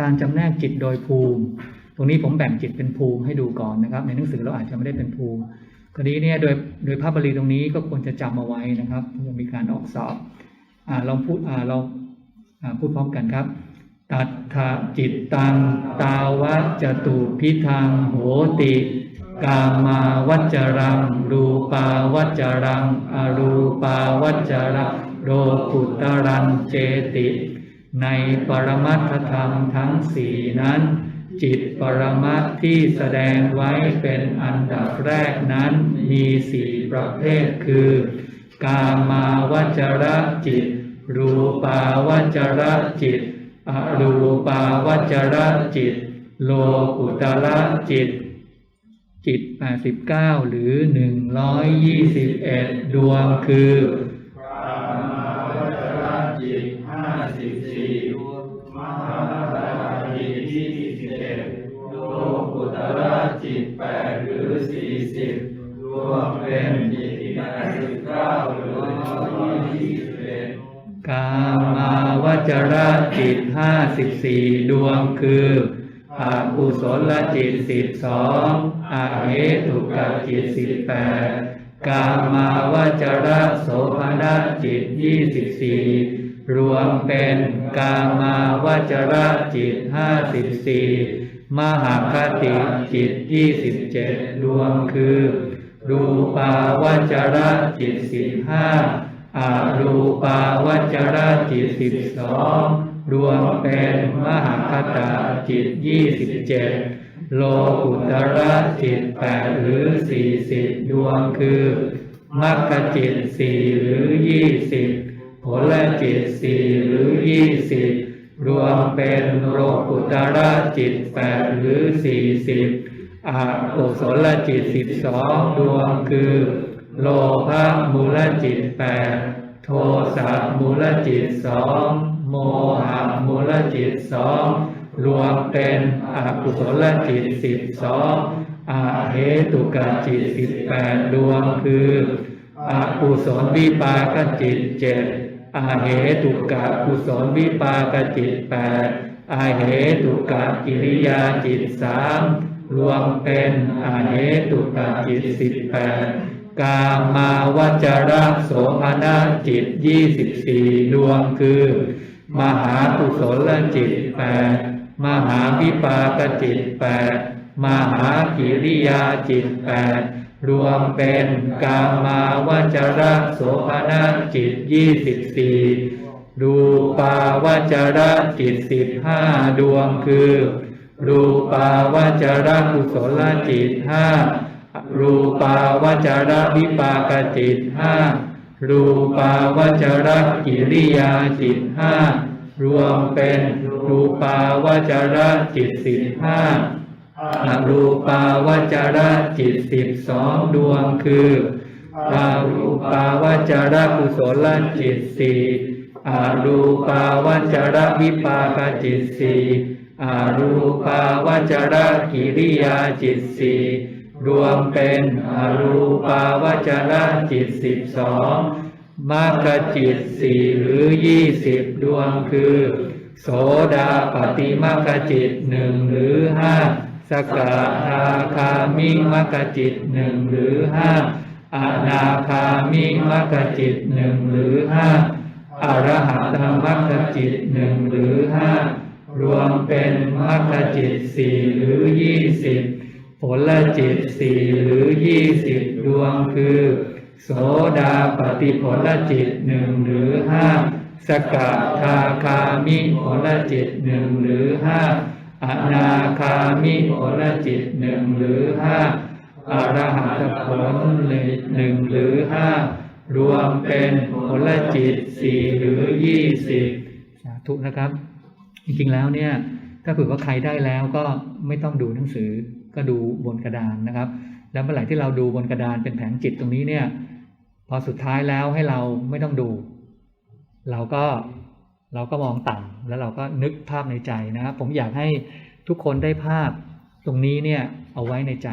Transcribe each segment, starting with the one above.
การจำแนกจิตโดยภูมิ ตรงนี้ผมแบ่งจิตเป็นภูมิให้ดูก่อนนะครับ ในหนังสือเราอาจจะไม่ได้เป็นภูมิคราวนี้เนี่ยโดยโดยภาพบาลีตรงนี้ก็ควรจะจำเอาไว้นะครับเพื่อมีการออกสอบอ่าลองพูดเราพูดพร้อมกันครับ ตัทธจิตตัง ตาวัจจตุพิทังโหติ กามาวัจจรัง รูปาวัจรัง อรูปาวัจจรังโลกุตรังเจติ ในปรมัตถธรรมทั้งสี่นั้น จิตปรมัตถ์ที่แสดงไว้เป็นอันดับแรกนั้นมีสี่ประเภทคือ กามาวจรจิต รูปาวจรจิต อรูปาวจรจิต โลกุตระจิต จิต 89 หรือ 121 ดวงคือามาวจรจิตห้าสิบสี่ดวงคืออากุศลจิตสิบสองอาเหตุกจิตสิบแปดกามาวจรโสภณจิตยี่สิบสี่รวมเป็นกามาวจรจิตห้าสิบสี่มหาคติจิตยี่สิบเจ็ดดวงคือรูปาวจรจิตสิบห้า อรูปาวจรจิตสิบสองรวมเป็นมหาคตาจิตยี่สิบเจ็ดโลกุตระจิตแปดหรือสี่สิบดวงคือมรรคจิตสี่หรือยี่สิบผลจิตสี่หรือยี่สิบรวมเป็นโลกุตระจิตแปดหรือสี่สิบอกุศลจิตสิบสองดวงคือ โลภะมูลจิตแปดโทสะมูลจิตสองโมหะมูลจิตสองรวมเป็นอกุศลจิตสิบสองอาเหตุกจิตสิบแปดดวงคืออกุศลวิปากจิตเจ็ดอาเหตุกะกุศลวิปากจิตแปดอาเหตุกะกิริยาจิตสามรวมเป็นอาเหตุกะจิตสิบแปด กามาวจระโสภณจิตยี่สิบสี่ดวงคือ มหากุศลจิตแปดมหาวิปากจิตแปดมหากิริยาจิตแปดรวมเป็นกามาวจระโสภณจิตยี่สิบสี่รูปาวจระจิตสิบห้าดวงคือ รูปาวจระกุศลจิตห้า รูปาวจรวิปากจิตห้ารูปาวจรกิริยาจิตห้ารวมเป็นรูปาวจรจิตสิบห้าอรูปาวจรจิตสิบสองดวงคืออารูปาวจรกุศลจิตสี่อารูปาวจรวิปากจิตสี่อารูปาวจรกิริยาจิตสี่ รวมเป็นอรูปาวจระจิตสิบสองมรรคจิตสี่หรือยี่สิบดวงคือ โสดาปฏิมรรคจิตหนึ่งหรือห้าสกทาคามิมรรคจิตหนึ่งหรือห้าอนาคามิมรรคจิตหนึ่งหรือห้าอรหัตมรรคจิตหนึ่งหรือห้ารวมเป็นมรรคจิตสี่หรือยี่สิบ ผลจิตสี่หรือยี่สิบดวงคือ โสดาปฏิผลจิตหนึ่งหรือห้าสกทาคามิผลจิตหนึ่งหรือห้าอนาคามิผลจิตหนึ่งหรือห้าอรหัตผลหนึ่งหรือห้ารวมเป็นผลจิตสี่หรือยี่สิบสาธุนะครับ จริงๆแล้วเนี่ย ถ้าเผื่อว่าใครได้แล้วก็ไม่ต้องดูหนังสือ ก็ดูบนกระดานนะครับ แล้วเมื่อไหร่ที่เราดูบนกระดานเป็นแผงจิตตรงนี้เนี่ย พอสุดท้ายแล้วให้เราไม่ต้องดู เราก็เราก็มองต่ำแล้วเราก็นึกภาพในใจนะครับ ผมอยากให้ทุกคนได้ภาพตรงนี้เนี่ยเอาไว้ในใจ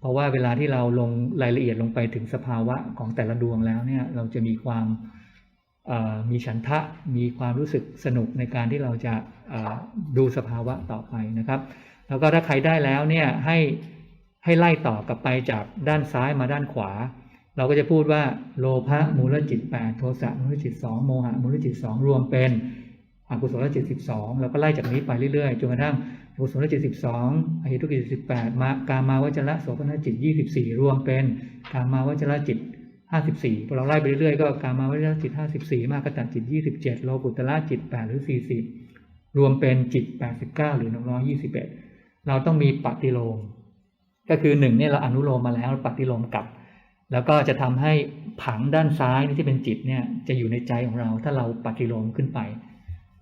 เพราะว่าเวลาที่เราลงรายละเอียดลงไปถึงสภาวะของแต่ละดวงแล้วเนี่ยเราจะมีความมีฉันทะมีความรู้สึกสนุกในการที่เราจะดูสภาวะต่อไปนะครับ แล้วก็ถ้าใครได้แล้วเนี่ยให้ให้ไล่ต่อกลับไปจากด้านซ้ายมาด้านขวา เราก็จะพูดว่าโลภะมูลจิต 8 โทสะมูลจิต 2 โมหะมูลจิต 2 รวมเป็นอกุศลจิต 12 แล้วก็ไล่จากนี้ไปเรื่อยๆจนกระทั่งอกุศลจิต 12อหิทุกจิต18 มากามาวจระโสภณจิต 24 รวมเป็นกามาวจระจิต 54พอเราไล่ไปเรื่อยๆก็กามาวจระจิต 54 มากตัจิต 27 โลกุตละจิต 8 หรือ 40 รวมเป็นจิต 89 หรือ121 เราต้องมีปฏิโลม ก็คือหนึ่งเนี่ยเราอนุโลมมาแล้วปฏิโลมกลับ แล้วก็จะทำให้ผังด้านซ้ายนี่ที่เป็นจิตเนี่ยจะอยู่ในใจของเราถ้าเราปฏิโลมขึ้นไป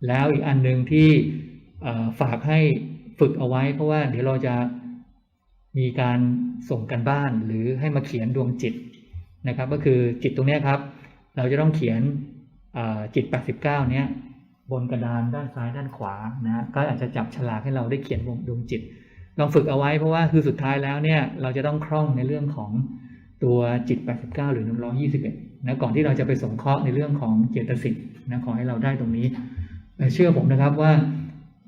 แล้วอีกอันหนึ่งที่ฝากให้ฝึกเอาไว้ เพราะว่าเดี๋ยวเราจะมีการส่งกันบ้านหรือให้มาเขียนดวงจิตนะครับ ก็คือจิตตรงนี้ครับ เราจะต้องเขียนจิต 89 เนี้ย บนกระดานด้านซ้ายด้านขวานะฮะก็อาจจะจับฉลากให้เราได้เขียนดวงจิต ลองฝึกเอาไว้เพราะว่าคือสุดท้ายแล้วเนี่ยเราจะต้องคล่องในเรื่องของตัวจิต 89 หรือ 121นะก่อนที่เราจะไปสงเคราะห์ในเรื่องของเจตสิกนะขอให้เราได้ตรงนี้แต่เชื่อผมนะครับว่า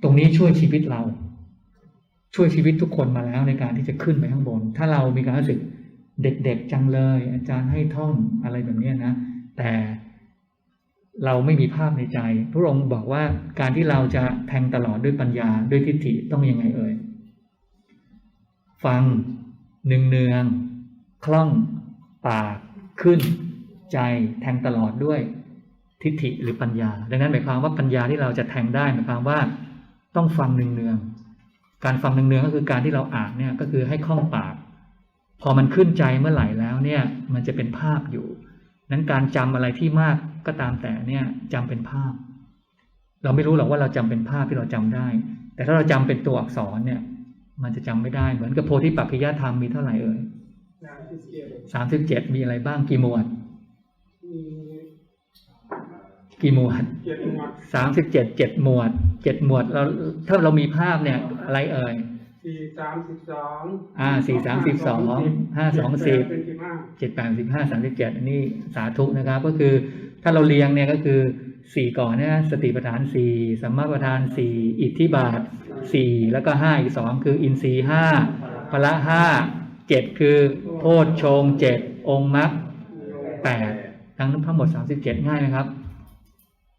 ตรงนี้ช่วยชีวิตเรา ช่วยชีวิตทุกคนมาแล้วในการที่จะขึ้นไปข้างบน ถ้าเรามีการรู้สึกเด็กๆจังเลย อาจารย์ให้ท่องอะไรแบบนี้นะ แต่ เราไม่มีภาพในใจ พระองค์บอกว่าการที่เราจะแทงตลอดด้วยปัญญาด้วยทิฏฐิต้องยังไงเอ่ย ฟังเนืองเนืองคล่องปากขึ้น ใจแทงตลอดด้วยทิฏฐิหรือปัญญา ดังนั้นหมายความว่าปัญญาที่เราจะแทงได้หมายความว่าต้องฟังเนืองเนืองการฟังเนืองเนืองก็คือการที่เราอ่านเนี่ยก็คือให้คล่องปาก พอมันขึ้นใจเมื่อไหร่แล้วเนี่ยมันจะเป็นภาพอยู่ นั้นการจำอะไรที่มากก็ตามแต่เนี่ยจำเป็นภาพ เราไม่รู้หรอกว่าเราจำเป็นภาพที่เราจำได้ แต่ถ้าเราจำเป็นตัวอักษรเนี่ย มันจะจำไม่ได้เหมือนกับโพธิปัจจยธรรมมีเท่าไหร่เอ่ยสามสิบเจ็ดมีอะไรบ้างกี่หมวดมีกี่มวดเจ็ดหมวดสามสิบเจ็ดเจ็ดหมวดเจ็ดหมวดเราถ้าเรามีภาพเนี่ยอะไรเอ่ย สี่สามสิบสองอ่าสี่สามสิบสองห้าสองสิบเจ็ดแปดสิบห้าสามสิบเจ็ดอันนี้สาธุนะครับ ก็คือถ้าเราเรียงเนี่ยก็คือสี่ก่อนเนี่ยสติปัฏฐานสี่สัมมาปัฏฐานสี่อิทธิบาทสี่แล้วก็ห้าอีกสองคืออินทรีห้าพละห้าเจ็ดคือโพชฌงเจ็ดองค์มรรคแปดทั้งทั้งหมดสามสิบเจ็ดง่ายไหมครับ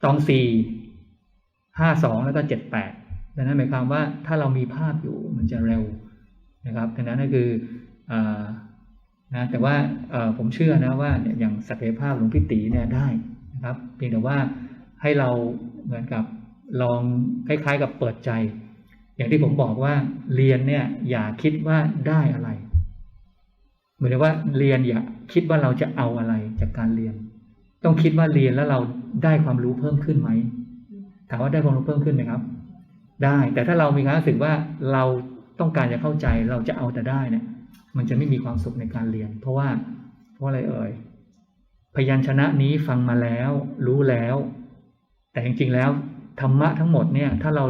ตองสี่ห้าสองแล้วก็เจ็ดแปด ดังนั้นหมายความว่าถ้าเรามีภาพอยู่มันจะเร็วนะครับดังนั้นก็คืออนะแต่ว่าผมเชื่อนะว่าเนี่ยอย่างศักยภาพหลวงพี่ตีเนี่ยได้นะครับ เพียงแต่ว่าให้เราเหมือนกับลองคล้ายๆ กับเปิดใจ อย่างที่ผมบอกว่าเรียนเนี่ยอย่าคิดว่าได้อะไรเหมือนว่าเรียนอย่าคิดว่าเราจะเอาอะไรจากการเรียน ต้องคิดว่าเรียนแล้วเราได้ความรู้เพิ่มขึ้นไหมถามว่าได้ความรู้เพิ่มขึ้นไหมครับ ได้ แต่ถ้าเรามีความรู้สึกว่าเราต้องการจะเข้าใจเราจะเอาแต่ได้เนี่ย มันจะไม่มีความสุขในการเรียน เพราะว่าเพราะอะไรเอ่ยพยัญชนะนี้ฟังมาแล้ว รู้แล้ว แต่จริงๆแล้วธรรมะทั้งหมดเนี่ยถ้าเรา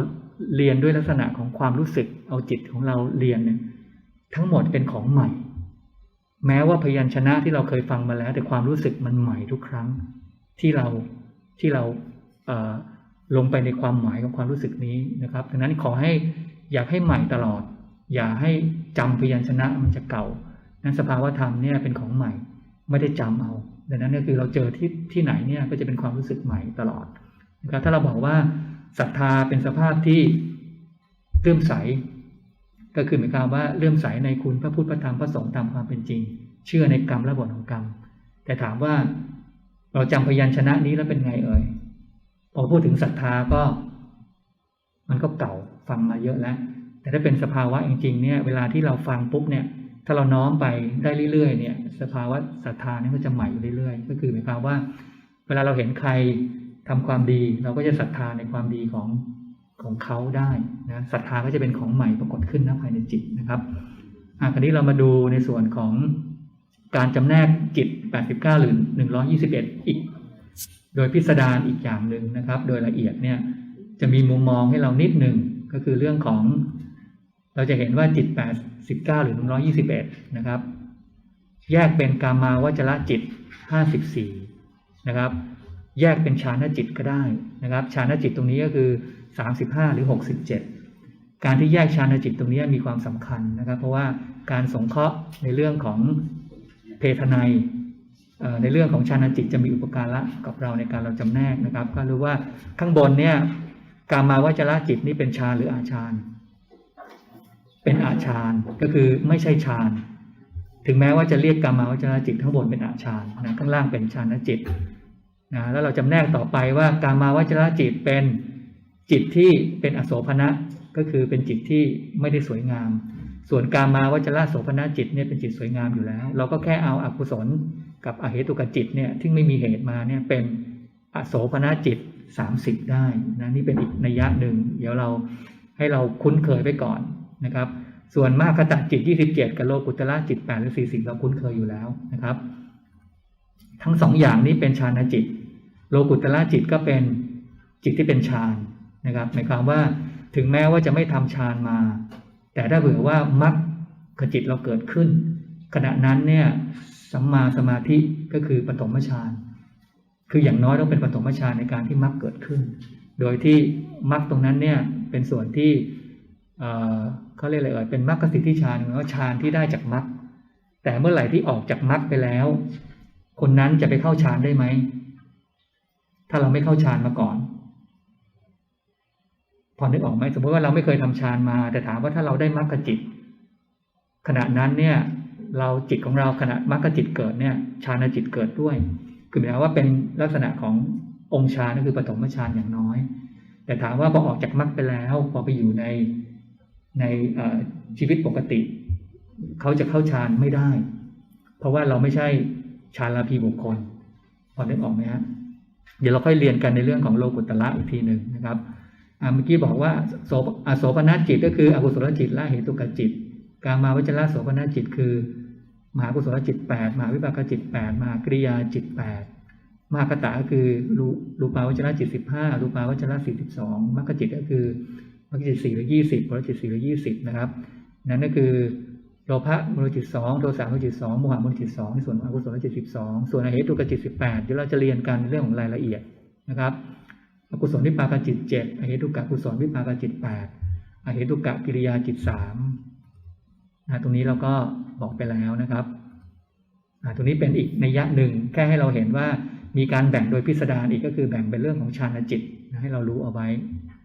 เรียนด้วยลักษณะของความรู้สึกเอาจิตของเราเรียนเนี่ยทั้งหมดเป็นของใหม่ แม้ว่าพยัญชนะที่เราเคยฟังมาแล้ว แต่ความรู้สึกมันใหม่ทุกครั้งที่เราที่เราเอ่อ ลงไปในความหมายของความรู้สึกนี้นะครับ ดังนั้นขอให้อยากให้ใหม่ตลอด อย่าให้จำพยัญชนะมันจะเก่า นั้นสภาวธรรมเนี่ยเป็นของใหม่ไม่ได้จำเอา ดังนั้นก็คือเราเจอที่ที่ไหนเนี่ยก็จะเป็นความรู้สึกใหม่ตลอดนะครับถ้าเราบอกว่าศรัทธาเป็นสภาพที่เลื่อมใส ก็คือหมายความว่าเลื่อมใสในคุณพระพุทธพระธรรมพระสงฆ์ตามความเป็นจริง เชื่อในกรรมและผลของกรรม แต่ถามว่าเราจำพยัญชนะนี้แล้วเป็นไงเอ่ย พอพูดถึงศรัทธาก็ มันก็เก่าฟังมาเยอะแล้ว แต่ถ้าเป็นสภาวะจริงๆเนี่ย เวลาที่เราฟังปุ๊บเนี่ย ถ้าเราน้อมไปได้เรื่อยๆเนี่ย สภาวะศรัทธาเนี่ยก็จะใหม่เรื่อยๆ ก็คือหมายความว่า เวลาเราเห็นใครทำความดี เราก็จะศรัทธาในความดีของของเขาได้นะศรัทธาก็จะเป็นของใหม่ปรากฏขึ้นนะภายในจิตนะครับอะคราวนี้เรามาดูในส่วนของการจำแนกจิต 89 หรือ 121 อีก โดยพิสดารอีกอย่างหนึ่งนะครับ โดยละเอียดเนี่ยจะมีมุมมองให้เรานิดหนึ่งก็คือเรื่องของ เราจะเห็นว่าจิต 89 หรือ 121 นะครับ แยกเป็นกามาวจระจิต 54 นะครับ แยกเป็นฌานจิตก็ได้นะครับฌานจิตตรงนี้ก็คือ 35 หรือ 67 การที่แยกฌานจิตตรงนี้มีความสำคัญนะครับ เพราะว่าการสงเคราะห์ในเรื่องของเพทนัย ในเรื่องของฌานจิตจะมีอุปการะกับเราในการเราจำแนกนะครับ ก็รู้ว่าข้างบนเนี่ยกามาวจรจิตนี่เป็นฌานหรืออาฌานเป็นอาฌานก็คือไม่ใช่ฌานถึงแม้ว่าจะเรียกกามาวจรจิตข้างบนเป็นอาฌานนะข้างล่างเป็นฌานจิตนะแล้วเราจำแนกต่อไปว่ากามาวจรจิตเป็นจิตที่เป็นอโสภณะก็คือเป็นจิตที่ไม่ได้สวยงาม ส่วนกามาวจรโสภณะจิตเนี่ยเป็นจิตสวยงามอยู่แล้ว เราก็แค่เอาอกุศล กับอเหตุกจิตเนี่ยที่ไม่มีเหตุมาเนี่ยเป็นอโสภณจิต 30 ได้นะนี่เป็นอีกนัยยะหนึ่งเดี๋ยวเราให้เราคุ้นเคยไปก่อนนะครับ ส่วนมากคตจิต 27 กับโลกุตละจิต8หรือ40 เราคุ้นเคยอยู่แล้วนะครับ ทั้งสองอย่างนี้เป็นฌานจิต โลกุตละจิตก็เป็นจิตที่เป็นฌานนะครับหมายความว่าถึงแม้ว่าจะไม่ทำฌานมา แต่ถ้าเผื่อว่ามรรคจิตเราเกิดขึ้น ขณะนั้นเนี่ย สัมมาสมาธิก็คือปฐมฌานคืออย่างน้อยต้องเป็นปฐมฌานในการที่มรรคเกิดขึ้น โดยที่มรรคตรงนั้นเนี่ยเป็นส่วนที่เขาเรียกอะไรเอ่ยเป็นมรรคสิทธิฌานหรือว่าฌานที่ได้จากมรรคแต่เมื่อไหร่ที่ออกจากมรรคไปแล้ว คนนั้นจะไปเข้าฌานได้ไหมถ้าเราไม่เข้าฌานมาก่อนพอนึกออกไหมสมมติว่าเราไม่เคยทำฌานมา แต่ถามว่าถ้าเราได้มรรคจิต ขณะนั้นเนี่ย เราจิตของเราขณะมรรคจิตเกิดเนี่ยฌานจิตเกิดด้วย คือหมายว่าเป็นลักษณะขององค์ฌานก็คือปฐมฌานอย่างน้อย แต่ถามว่าพอออกจากมรรคไปแล้ว พอไปอยู่ในในชีวิตปกติ เขาจะเข้าฌานไม่ได้ เพราะว่าเราไม่ใช่ฌานลาภีบุคคลพอนึกออกไหมฮะเดี๋ยวเราค่อยเรียนกันในเรื่องของโลกุตละอีกทีหนึ่งนะครับเมื่อกี้บอกว่าโสปอโสปนจิตก็คืออกุศลจิตละเหตุกจิต กามาวจระโสปนจิตคือ มหากุศลจิตแปดมหาวิปากจิตแปดมหากริยาจิตแปดมหากตะก็คือรูรูปาวจระจิตสิบห้ารูปาวจระสี่สิบสองมรรคจิตก็คือมรรคจิตสี่หรือยี่สิบผลจิตสี่หรือยี่สิบนะครับ นั่นก็คือโลภะมูลจิตสองโทสะมูลจิตสองโมหะมูลจิตสองในส่วนของอกุศลจิตสิบสองส่วนอเหตุกจิตสิบแปดเดี๋ยวเราจะเรียนกันเรื่องของรายละเอียดนะครับอกุศลวิปากจิตเจ็ดอเหตุกกุศลวิปากจิตแปดอเหตุกกิริยาจิตสามนะ ตรงนี้เราก็บอกไปแล้วนะครับตรงนี้เป็นอีกในยะหนึ่งแค่ให้เราเห็นว่ามีการแบ่งโดยพิสดารอีกก็คือแบ่งเป็นเรื่องของฌานจิตให้เรารู้เอาไว้